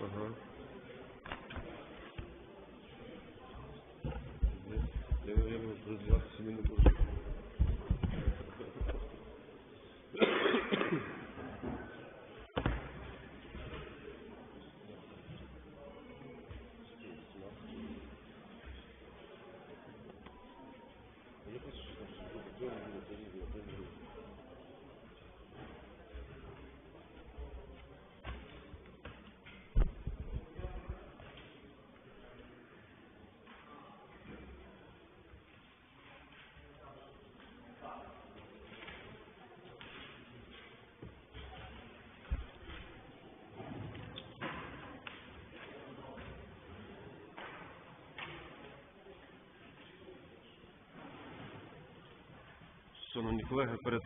Ага. Я, наверное, розвиватися не буду. Шановні колеги, перед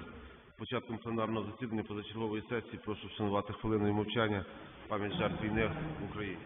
початком пленарного засідання позачергової сесії прошу вшанувати хвилиною мовчання пам'ять жертв війни в Україні.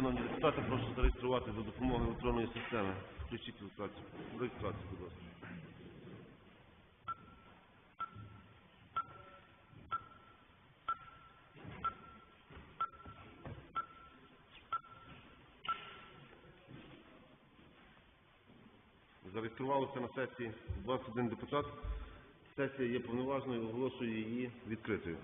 Шановні депутати, прошу зареєструвати за допомогою електронної системи. Включіть реєстрацію. Реєстрацію, будь ласка. Зареєструвалося на сесії 21 депутат. Сесія є повноважною, оголошую її відкритою.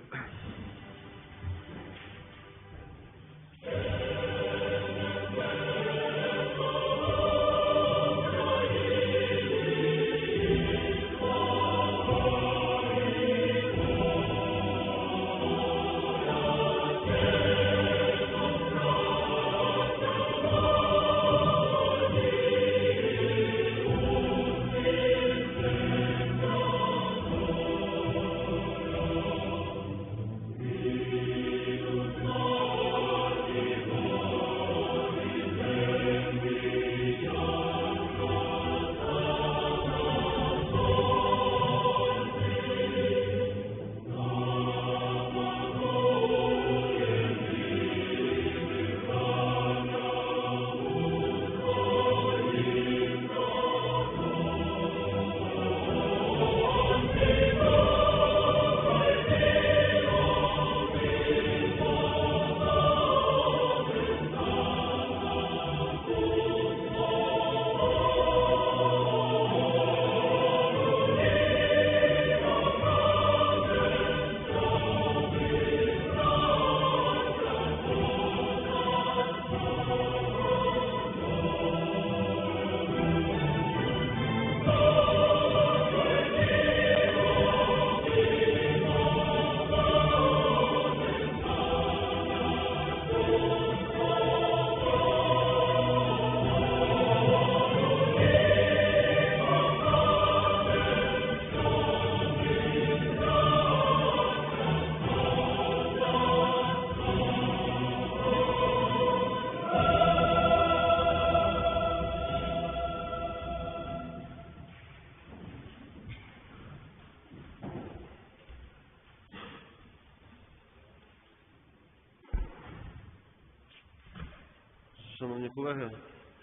Шановні колеги,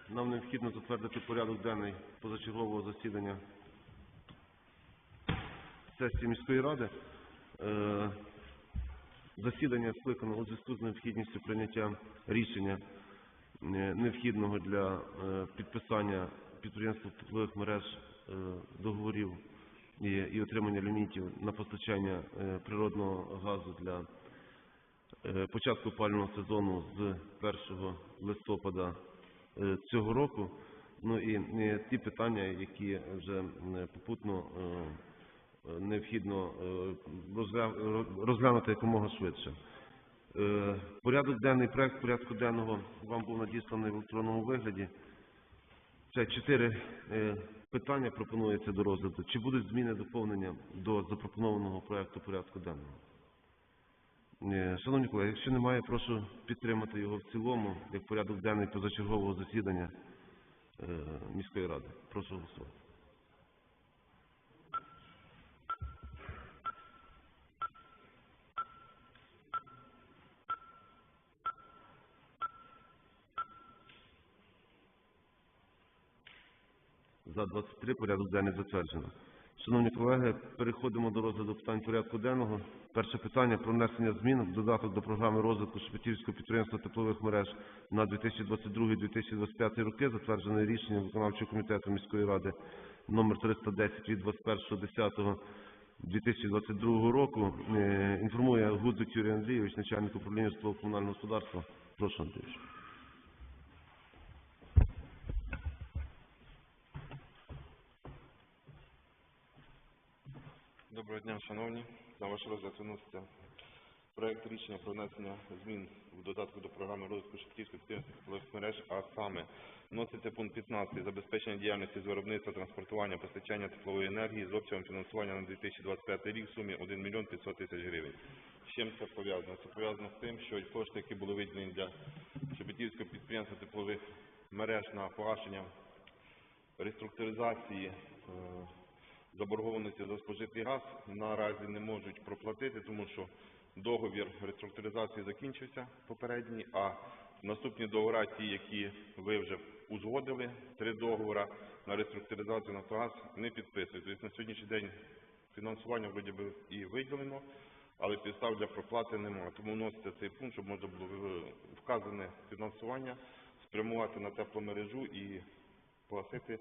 нам необхідно затвердити порядок денний позачергового засідання сесії міської ради. Е, Засідання скликано у зв'язку з необхідністю прийняття рішення е, необхідного для е, підписання підприємств теплових мереж договорів і, отримання лімітів на постачання природного газу для початку опалювального сезону з 1 листопада е, цього року. Ну і е, ті питання, які вже попутно е, е, необхідно е, розглянути якомога швидше. Е, Порядок денний, проект порядку денного вам був надісланий в електронному вигляді. Це чотири е, питання пропонується до розгляду. Чи будуть зміни доповнення до запропонованого проекту порядку денного? Е, Шановні колеги, якщо немає, прошу підтримати його в цілому як порядок денний позачергового засідання е, міської ради. Прошу голосувати. За 23 порядок денний затверджено. Шановні колеги, переходимо до розгляду питань порядку денного. Перше питання про внесення змін в додаток до програми розвитку Шепетівського підприємства теплових мереж на 2022-2025 роки, затверджене рішенням виконавчого комітету міської ради номер 310 від 21.10.2022 року. Е, Інформує Гудзик Юрій Андрійович, начальник управління житлово-комунального господарства. Прошу, Андрійович. Доброго дня, шановні. На ваш розгляд виноситься проект рішення про внесення змін в додатку до програми розвитку підприємств теплових мереж, а саме вноситься пункт 15 забезпечення діяльності з виробництва, транспортування, постачання теплової енергії з обсягом фінансування на 2025 рік в сумі 1 мільйон 500 тисяч гривень. З чим це пов'язано? Це пов'язано з тим, що кошти, які були виділені для Шепетівського підприємства теплових мереж на погашення реструктуризації е, заборгованості за спожитий газ наразі не можуть проплатити, тому що договір реструктуризації закінчився попередній, а наступні договори, ті, які ви вже узгодили, три договори на реструктуризацію Нафтогаз не підписують. Тобто на сьогоднішній день фінансування вроді би і виділено, але підстав для проплати немає. Тому вноситься цей пункт, щоб можна було е, вказане фінансування спрямувати на тепломережу і погасити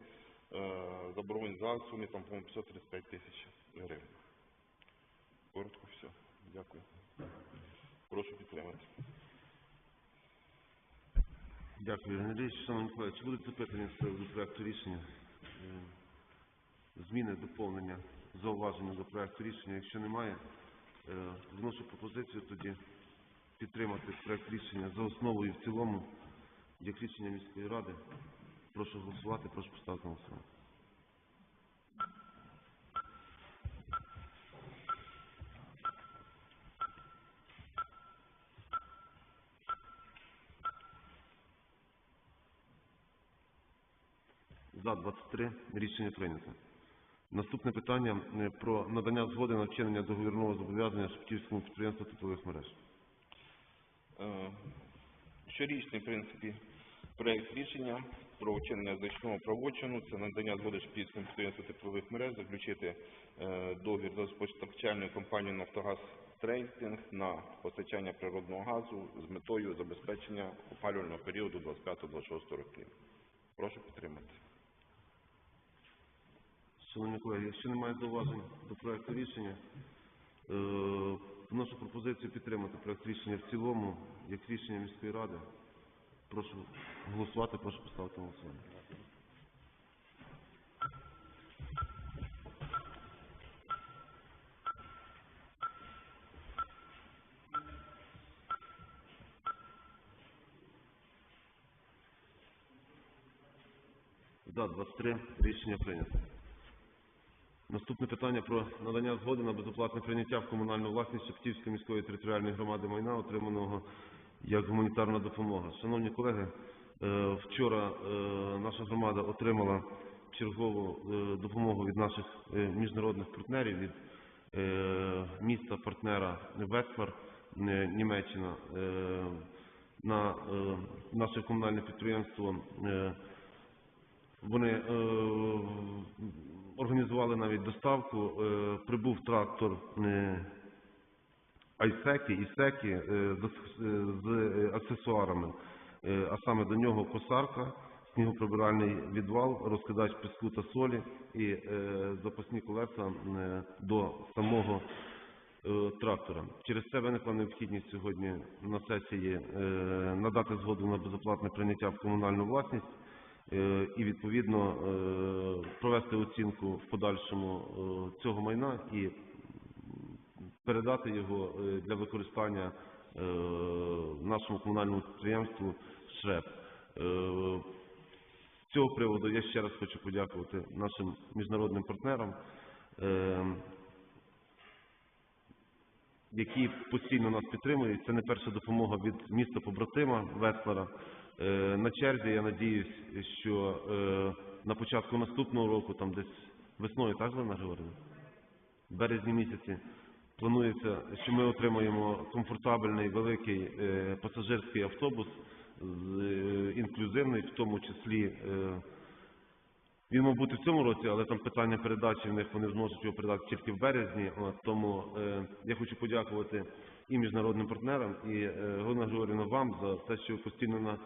заборгованість за сумі там, по-моєму, 535 тисяч гривень. Коротко все. Дякую. Прошу підтримати. Дякую, Андрійович. Шановні колеги, чи будуть запитання приводу проекту рішення? Е, Зміни, доповнення, зауваження до проекту рішення? Якщо немає, е, вношу пропозицію тоді підтримати проект рішення за основу і в цілому, як рішення міської ради. Прошу голосувати, прошу поставити на голосування. За 23 рішення прийнято. Наступне питання е, про надання згоди на вчинення договірного зобов'язання Шептівському підприємству теплових мереж. Е, Щорічний, в принципі, проект рішення про вчинення значного правочину, це надання згоди Шпільському підприємству теплових мереж заключити е, договір з постачальною компанією «Нафтогаз Трейдинг» на постачання природного газу з метою забезпечення опалювального періоду 25-26 років. Прошу підтримати. Шановні колеги, якщо немає зауважень до проекту рішення, е, вношу пропозицію підтримати проект рішення в цілому, як рішення міської ради. Прошу голосувати, прошу поставити голосування. За 23 рішення прийнято. Наступне питання про надання згоди на безоплатне прийняття в комунальну власність Шептівської міської територіальної громади майна, отриманого як гуманітарна допомога. Шановні колеги, е, вчора е, наша громада отримала чергову е, допомогу від наших міжнародних партнерів, від міста партнера Ветфар, е, Німеччина, на наше комунальне підприємство вони організували навіть доставку. Прибув трактор е, Айсеки, Ісеки е, з, з е, аксесуарами, е, а саме до нього косарка, снігоприбиральний відвал, розкидач піску та солі і е, запасні колеса е, до самого е, трактора. Через це виникла необхідність сьогодні на сесії е, надати згоду на безоплатне прийняття в комунальну власність е, і відповідно е, провести оцінку в подальшому е, цього майна і передати його е, для використання е, нашому комунальному підприємству ШРЕП. Е, З цього приводу я ще раз хочу подякувати нашим міжнародним партнерам, які постійно нас підтримують. Це не перша допомога від міста побратима Веслера. На черзі я надіюсь, що на початку наступного року, там десь весною, так, Лена Григорівна? В березні місяці планується, що ми отримаємо комфортабельний великий е, пасажирський автобус, е, інклюзивний, в тому числі. Е, він мав бути в цьому році, але там питання передачі в них вони зможуть його передати тільки в березні. Тому я хочу подякувати і міжнародним партнерам, і е, Галина вам за те, що постійно на,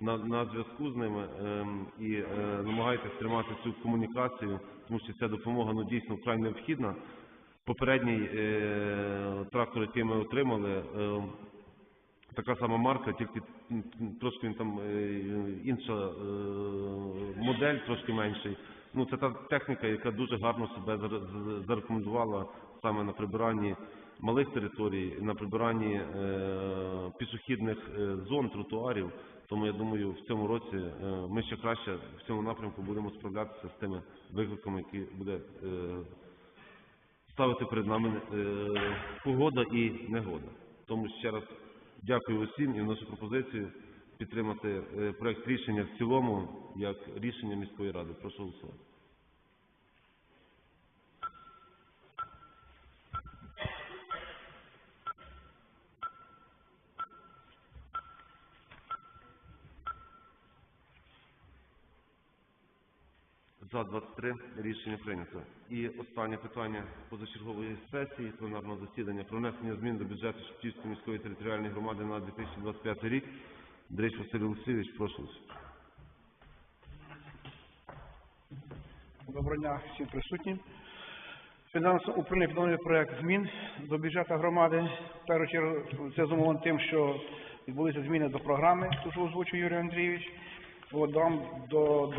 на, на зв'язку з ними ем, і е, намагаєтесь тримати цю комунікацію, тому що ця допомога ну, дійсно вкрай необхідна. Попередній е, трактор, який ми отримали, е, така сама марка, тільки трошки він там е, інша модель, трошки менший. Ну, це та техніка, яка дуже гарно себе зар- зарекомендувала саме на прибиранні малих територій, на прибиранні е, пішохідних зон, тротуарів. Тому я думаю, в цьому році е, ми ще краще в цьому напрямку будемо справлятися з тими викликами, які буде е, ставити перед нами е, погода і негода. Тому ще раз дякую усім і вношу пропозицію підтримати е, проект рішення в цілому як рішення міської ради. Прошу голосувати. За 23 рішення прийнято. І останнє питання позачергової сесії пленарного засідання про внесення змін до бюджету Шептівської міської територіальної громади на 2025 рік. Дрич Василь Олексійович, прошу. Доброго дня всім присутнім. Фінансове управління підготовлює проект змін до бюджету громади. В першу чергу це зумовлено тим, що відбулися зміни до програми, що озвучив Юрій Андрійович. От, дам до